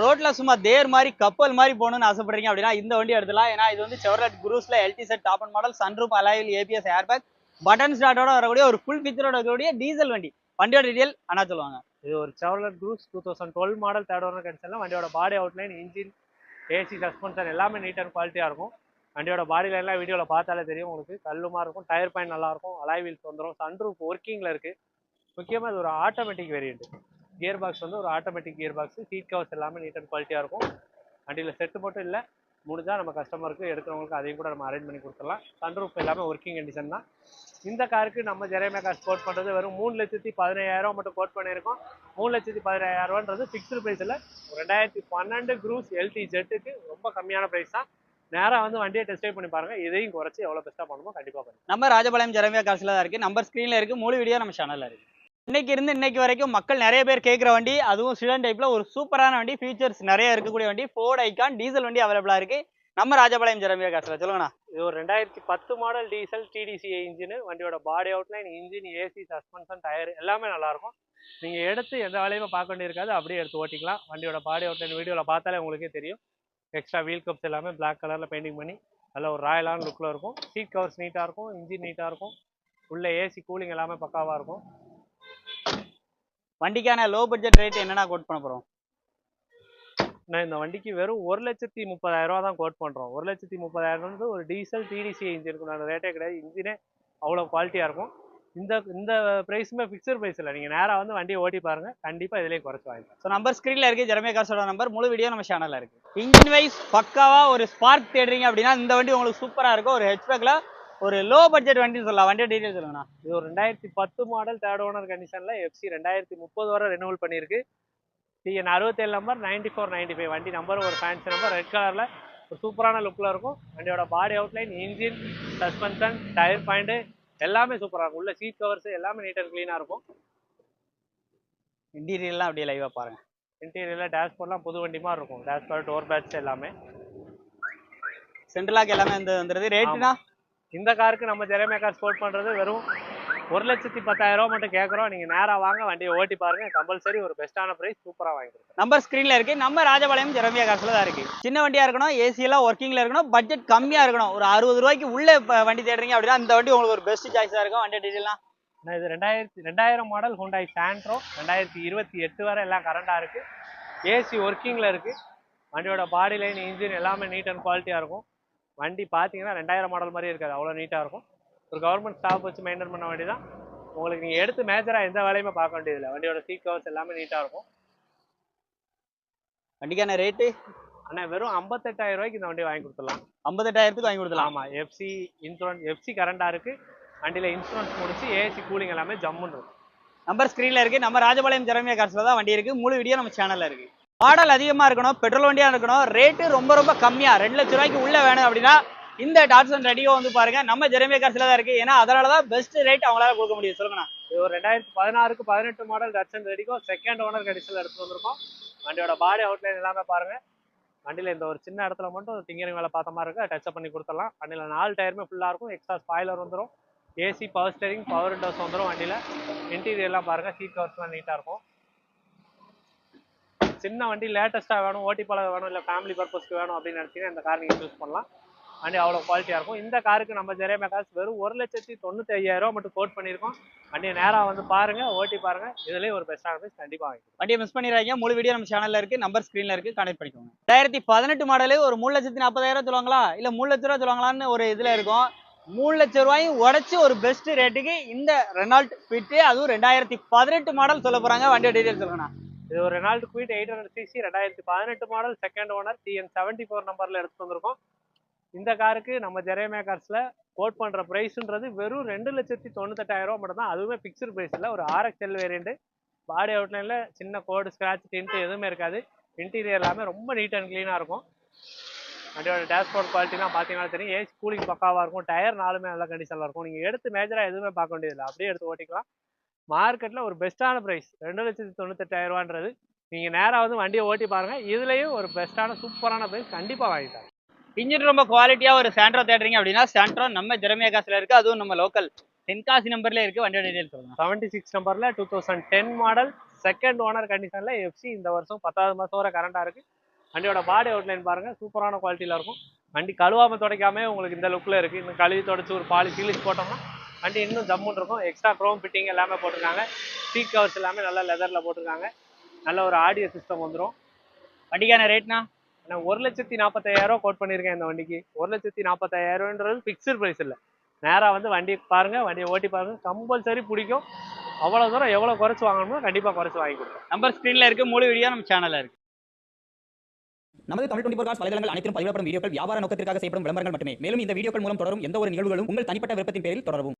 ரோட்ல சும்மா தேர் மாதிரி கப்பல் மாதிரி போகணும்னு ஆசைப்படுறீங்க அப்படின்னா இந்த வண்டி எடுத்துலாம் ஏன்னா இது வந்து Chevrolet குரூஸ்ல LT set top end model sunroof அலாயில் ABS air bag button ஸ்டார்ட்டோட வரக்கூடிய ஒரு ஃபுல் பிக்சரோட வரக்கூடிய டீசல் வண்டி. வண்டியோட டீடைல் அண்ணா சொல்லுவாங்க. இது ஒரு Chevrolet Cruze two thousand twelve model third owner கண்டிஷனில் வண்டியோட body outline engine AC suspension எல்லாமே நீட் அண்ட் குவாலிட்டியாக இருக்கும். வண்டியோட பாடி லைன்லாம் வீடியோவில் பார்த்தாலே தெரியும் உங்களுக்கு. கல்லுமா இருக்கும் டயர் பாயிண்ட் நல்லா இருக்கும் அலாய் வீல்ஸ் வந்துடும் சன்ரூப் ஒர்க்கிங்கில் இருக்குது முக்கியமாக இது ஒரு ஆட்டோமேட்டிக் வேரியண்ட் கியர் பாக்ஸ் வந்து ஒரு automatic gear box seat covers எல்லாமே நீட் அண்ட் குவாலிட்டியாக இருக்கும். வண்டியில் செட்டு மட்டும் இல்லை முடிஞ்சால் நம்ம கஸ்டமருக்கு எடுக்கிறவங்களுக்கு அதையும் கூட நம்ம அரேஞ்ச் பண்ணி கொடுத்துடலாம். சன்ரூஃப் எல்லாமே ஒர்க்கிங் கண்டிஷன் தான். இந்த காருக்கு நம்ம ஜெரேமியா காசு கோட் பண்ணுறது வெறும் மூணு லட்சத்தி பதினையாயிரம் மட்டும் கோட் பண்ணியிருக்கோம். மூணு லட்சத்தி பதினாயிரரூவான்றது ஃபிக்ஸ்டு ப்ரைஸில் ரெண்டாயிரத்தி பன்னெண்டு குரூஸ் எல்டி ஜெட்டுக்கு ரொம்ப கம்மியான ப்ரைஸ் தான். நேராக வந்து வண்டியை டெஸ்ட் பண்ணி பாருங்க இதையும் குறைச்சி எவ்வளோ பெஸ்ட்டாக பண்ணுமோ கண்டிப்பாக பண்ணி நம்ம ராஜபாளையம் ஜெரமியா காசில் தான் இருக்குது நம்பர் ஸ்க்ரீனில் இருக்கு முழு வீடியோ நம்ம சேனலில் இருக்குது இன்னைக்கு இருந்து இன்னைக்கு வரைக்கும் மக்கள் நிறைய பேர் கேட்குற வண்டி அதுவும் சிடன் டைப்ல ஒரு சூப்பரான வண்டி ஃபீச்சர்ஸ் நிறைய இருக்கக்கூடிய வண்டி ஃபோர்ட் ஐக்கான் டீசல் வண்டி அவைலபிளா இருக்கு. நம்ம ராஜபாளையம் ஜெரமியா காசுல சொல்லுங்கண்ணா. இது ஒரு ரெண்டாயிரத்தி பத்து மாடல் டீசல் டிடிசிஏ இன்ஜின் வண்டியோட body outline engine AC suspension tyre எல்லாமே நல்லாயிருக்கும் நீங்கள் எடுத்து எந்த வேலையுமே பார்க்க வேண்டியிருக்காது அப்படியே எடுத்து ஓட்டிக்கலாம். வண்டியோட பாடி அவுட்லைன் வீடியோவில் பார்த்தாலே உங்களுக்கே தெரியும். எக்ஸ்ட்ரா வீல் கப்ஸ் எல்லாமே பிளாக் கலரில் பெயிண்டிங் பண்ணி நல்ல ஒரு ராயலான லுக்கில் இருக்கும். சீட் கவர்ஸ் நீட்டாக இருக்கும் இன்ஜின் நீட்டாக இருக்கும். உள்ள ஏசி கூலிங் எல்லாமே பக்காவாக இருக்கும். வண்டிக்கான லோ பட்ஜெட் ரேட் என்னென்ன கோட் பண்ண போறோம்? நான் இந்த வண்டிக்கு வெறும் ஒரு லட்சத்தி முப்பதாயிரம் ரூபா தான் கோட் பண்ணுறோம் ஒரு லட்சத்தி முப்பதாயிரம் வந்து ஒரு டீசல் டிடிசி இன்ஜினுக்கு ரேட்டே கிடையாது. இன்ஜினே அவ்வளோ குவாலிட்டியாக இருக்கும். இந்த இந்த ப்ரைஸுமே ஃபிக்ஸட் ப்ரைஸ் இல்லை. நீங்கள் நேராக வந்து வண்டியை ஓட்டி பாருங்கள் கண்டிப்பாக இதுலேயே குறைச்சி வாங்கிக்கலாம். ஸோ நம்பர் ஸ்க்ரீன்ல இருக்கு. ஜெரமியா காசோட நம்பர் முழு வீடியோ நம்ம சேனல்ல இருக்கு. இன்ஜின் வைஸ் பக்காவா ஒரு ஸ்பார்க் தேடுறீங்க அப்படின்னா இந்த வண்டி உங்களுக்கு சூப்பரா இருக்கும். ஒரு ஹெச்பேக்ல ஒரு லோ பட்ஜெட் வண்டி சொல்லலாம். வண்டியோட டீடைல் சொல்லுங்கண்ணா. இது ஒரு ரெண்டாயிரத்தி பத்து மாடல் தேர்ட் ஓனர் கண்டிஷனில் எஃப்சி ரெண்டாயிரத்தி முப்பது வரை ரெனுவல் பண்ணியிருக்கு. டிஎன் அறுபத்தேழு number ninety four ninety five வண்டி நம்பர் ஒரு ஃபேன்சி நம்பர் ரெட் கலரில் ஒரு சூப்பரான லுக்கில் இருக்கும். வண்டியோட body outline engine suspension tyre point எல்லாமே சூப்பராக இருக்கும். உள்ள சீட் கவர்ஸ் எல்லாமே நீட் அண்ட் க்ளீனாக இருக்கும். இன்டீரியர்லாம் அப்படியே லைவா பாருங்க. இன்டீரியரில் டேஷ்போர்ட்லாம் புது வண்டி மாதிரி இருக்கும். டேஷ்போர்ட் டோர் பேட்ச் எல்லாமே. சென்ட்ரலாக் எல்லாமே இந்த வந்துருது. ரேட்டுனா இந்த காருக்கு நம்ம ஜெரமே கார் ஸ்போர்ட் பண்ணுறது வெறும் ஒரு லட்சத்தி பத்தாயிரம் ரூபா மட்டும் கேட்குறோம் நீங்கள் நேராக வாங்க வண்டியை ஓட்டி பாருங்க. கம்பல்சரி ஒரு பெஸ்ட்டான ப்ரைஸ் சூப்பராக வாங்கி நம்பர் ஸ்க்ரீன்ல இருக்கு. நம்ம ராஜபாளையம் ஜெரமியா காசுல தான் இருக்கு. சின்ன வண்டியா இருக்கணும் ஏசி எல்லாம் ஒர்க்கிங்ல இருக்கணும் பட்ஜெட் கம்மியா இருக்கணும். ஒரு அறுபது ரூபாய்க்கு உள்ள வண்டி தேடுறீங்க அப்படின்னா இந்த வண்டி உங்களுக்கு ஒரு பெஸ்ட் சாய்ஸா இருக்கும். வண்டி நான் இது ரெண்டாயிரத்தி ரெண்டாயிரம் மாடல் ஹுண்டாய் சாண்ட்ரோ ரெண்டாயிரத்தி இருபத்தி எட்டு வரை எல்லாம் கரண்டாக இருக்குது ஏசி ஒர்க்கிங்கில் இருக்குது வண்டியோட பாடி லைன் இன்ஜின் எல்லாமே நீட் அண்ட் குவாலிட்டியாக இருக்கும். வண்டி பார்த்தீங்கன்னா ரெண்டாயிரம் மாடல் மாதிரி இருக்காது. அவ்வளோ நீட்டாக இருக்கும். ஒரு கவர்மெண்ட் ஸ்டாஃப் வச்சு மெயின்டைன் பண்ண வேண்டி தான் உங்களுக்கு நீங்கள் எடுத்து மேஜராக எந்த வேலையுமே பார்க்க வேண்டியதில்லை. வண்டியோட சீட் கவர்ஸ் எல்லாமே நீட்டாக இருக்கும். வண்டிக்கான ரேட்டு ஆனால் வெறும் ஐம்பத்தெட்டாயிரம் ரூபாய்க்கு இந்த வண்டி வாங்கி கொடுத்துடலாம். ஐம்பத்தெட்டாயிரத்துக்கு வாங்கி கொடுக்கலாம் ஆமாம் எஃப்சி இன்சூரன்ஸ் எஃப்சி கரண்டாக இருக்குது வண்டியில் இன்சூரன்ஸ் முடிச்சு ஏசி கூலிங் எல்லாமே ஜம்முன்னு இருக்கும். நம்பர் ஸ்க்ரீன்ல இருக்கு. நம்ம ராஜபாளையம் ஜெரமியா காசுல தான் வண்டி இருக்கு. முழு வீடியோ நம்ம சேனல்ல இருக்கு. மாடல் அதிகமாக இருக்கணும் பெட்ரோல் வண்டியாக இருக்கணும் ரேட்டு ரொம்ப ரொம்ப கம்மியாக ரெண்டு லட்ச ரூபாய்க்கு உள்ளே வேணும் அப்படின்னா இந்த டாட்ஸன் ரெடியோ வந்து பாருங்க நம்ம ஜெரமியா காசில் தான் இருக்குது ஏன்னா அதனால தான் பெஸ்ட் ரேட் அவங்களால கொடுக்க முடியும். சொல்லுங்கண்ணா இது ஒரு ரெண்டாயிரத்தி பதினாறுக்கு பதினெட்டு மாடல் டச்சன் ரெடிக்கும் செகண்ட் ஓனர் கண்டிஷனில் எடுத்து வந்திருக்கோம். வண்டியோட பாடி அவுட்லைன் எல்லாமே பாருங்கள் வண்டியில் இந்த ஒரு சின்ன இடத்துல மட்டும் டிங்கரிங் வேலை பார்த்த மாதிரி இருக்குது டச்சப் பண்ணி கொடுத்துடலாம். வண்டியில் நாலு டயருமே ஃபுல்லாக இருக்கும். எக்ஸ்ட்ரா ஸ்பாய்லர் வந்துடும் AC power steering power windows வந்துடும் வண்டியில். இன்டீரியர்லாம் பாருங்கள் சீட் கவர்ஸ்லாம் நீட்டாக இருக்கும். சின்ன வண்டி லேட்டஸ்ட்டாக வேணும் ஓட்டி பழக வேணும் இல்லை ஃபேமிலி பர்பஸ்க்கு வேணும் அப்படின்னு நினச்சிங்கன்னா இந்த கார் நீங்கள் யூஸ் பண்ணலாம். வண்டி அவ்வளோ குவாலிட்டியாக இருக்கும். இந்த காருக்கு நம்ம ஜெரே மெகாஸ் வெறும் ஒரு லட்சத்தி தொண்ணூற்றி ஐயாயிரம் மட்டும் கோட் பண்ணியிருக்கோம். வண்டியை நேராக வந்து பாருங்க ஓட்டி பாருங்க. இதுலேயே ஒரு பெஸ்ட்டான ப்ரைஸ் கண்டிப்பாக வாங்கி வண்டியை மிஸ் பண்ணிடுறாங்க முழு வீடியோ நம்ம சேனல்ல இருக்கு நம்பர் ஸ்க்ரீனில் இருக்கு கனெக்ட் பண்ணிக்கோங்க. ரெண்டாயிரத்தி பதினெட்டு மாடலு ஒரு மூணு லட்சத்தி நாற்பதாயிரம் சொல்லுவாங்களா இல்ல மூணு லட்ச ரூபா சொல்லுவாங்களான்னு ஒரு இதுல இருக்கும். மூணு லட்ச ரூபாயும் உடச்சி ஒரு பெஸ்ட் ரேட்டுக்கு இந்த ரெனால்ட் ஃபிட்டு அதுவும் ரெண்டாயிரத்தி பதினெட்டு மாடல் சொல்ல போறாங்க. வண்டியோட டீட்டெயில் சொல்லுங்கண்ணா. இது ஒரு Renault Kwid eight hundred CC ரெண்டாயிரத்தி பதினெட்டு model second owner TN seventy four நம்பரில் எடுத்து வந்திருக்கோம். இந்த காருக்கு நம்ம ஜெரேமே கார்ஸில் கோட் பண்ணுற ப்ரைஸுன்றது வெறும் ரெண்டு லட்சத்தி தொண்ணூத்தெட்டாயிரம் ரூபா மட்டும் தான் அதுவுமே பிக்சர் ப்ரைஸ் இல்லை ஒரு ஆர்எக்ஸ்எல் வேரியண்ட்டு பாடி அவுட்லைனில் சின்ன கோடு ஸ்க்ராட்ச் டின்ட் எதுவுமே இருக்காது. இன்டீரியர் எல்லாமே ரொம்ப நீட் அண்ட் க்ளீனாக இருக்கும். வண்டியோட டேஷ்போர்ட் குவாலிட்டிலாம் பார்த்தீங்கன்னா தெரியும் ஏசி கூலிங் பக்காவாக இருக்கும். டயர் நாலுமே நல்ல கண்டிஷனில் இருக்கும். நீங்கள் எடுத்து மேஜராக எதுவுமே பார்க்க வேண்டியதில்லை. அப்படியே எடுத்து ஓட்டிக்கலாம். மார்க்கெட்டில் ஒரு பெஸ்ட்டான ப்ரைஸ் ரெண்டு லட்சத்தி தொண்ணூத்தெட்டாயிரம் ரூபான்றது நீங்கள் நேராக வந்து வண்டியை ஓட்டி பாருங்கள் இதுலேயும் ஒரு பெஸ்ட்டான சூப்பரான ப்ரைஸ் கண்டிப்பாக வாங்கிட்டாங்க இன்ஜின் ரொம்ப குவாலிட்டியா ஒரு சாண்ட்ரோ தேடுறீங்க அப்படின்னா சாண்ட்ரோ நம்ம ஜெரமியா காசுல இருக்கு அதுவும் நம்ம லோக்கல் தென்காசி நம்பர்ல இருக்கு வண்டியோட டீடைல் சொல்லுங்க. செவன்ட்டி சிக்ஸ் நம்பரில் two thousand ten model second owner கண்டிஷனில் எஃப்சி இந்த வருஷம் பத்தாவது மாதம் வரை கரண்டாக இருக்குது வண்டியோட பாடி அவுட்லைன் பாருங்கள் சூப்பரான குவாலிட்டியில் இருக்கும். வண்டி கழுவாமல் துடைக்காம உங்களுக்கு இந்த லுக்கில் இருக்குது இன்னும் கழுவி தொடச்சி ஒரு பாலி சீலிஷ் போட்டோம்னா வண்டி இன்னும் ஜம்முன்னு இருக்கும். எக்ஸ்ட்ரா க்ரோம் ஃபிட்டிங் எல்லாமே போட்டிருக்காங்க. சீட் கவர்ஸ் எல்லாமே நல்ல லெதரில் போட்டிருக்காங்க. நல்ல ஒரு ஆடியோ சிஸ்டம் வந்துடும் வண்டிக்கான ரேட்னா நான் ஒரு லட்சத்தி நாற்பத்தாயிரம் கோட் பண்ணியிருக்கேன் இந்த வண்டிக்கு. ஒரு லட்சத்தி நாற்பத்தாயிரம்ன்றது ஃபிக்ஸ்டு ப்ரைஸ் இல்லை. நேராக வந்து வண்டி பாருங்க வண்டியை ஓட்டி பாருங்க. கம்பல்சரி பிடிக்கும். அவ்வளோ தூரம் எவ்வளோ குறைச்சி வாங்கணுமோ கண்டிப்பாக குறைச்சி வாங்கி கொடுப்பேன் நம்பர் ஸ்க்ரீன்ல இருக்கு முழு வீடியோ நம்ம சேனல்ல இருக்கு. நமது தமிழ் டுவெண்டி ஃபோர் காஸ் வலைதளங்கள் அனைத்தும் பதிவிடப்படும் வீடியோக்கள் வியாபார நோக்கத்திற்காக செய்யப்படும் விளம்பரங்கள் மட்டுமே. மேலும் இந்த வீடியோக்கள் மூலம் தொடரும் எந்த ஒரு நிகழ்வுகளும் உங்கள் தனிப்பட்ட விருப்பத்தின் பேரில் தொடரவும்.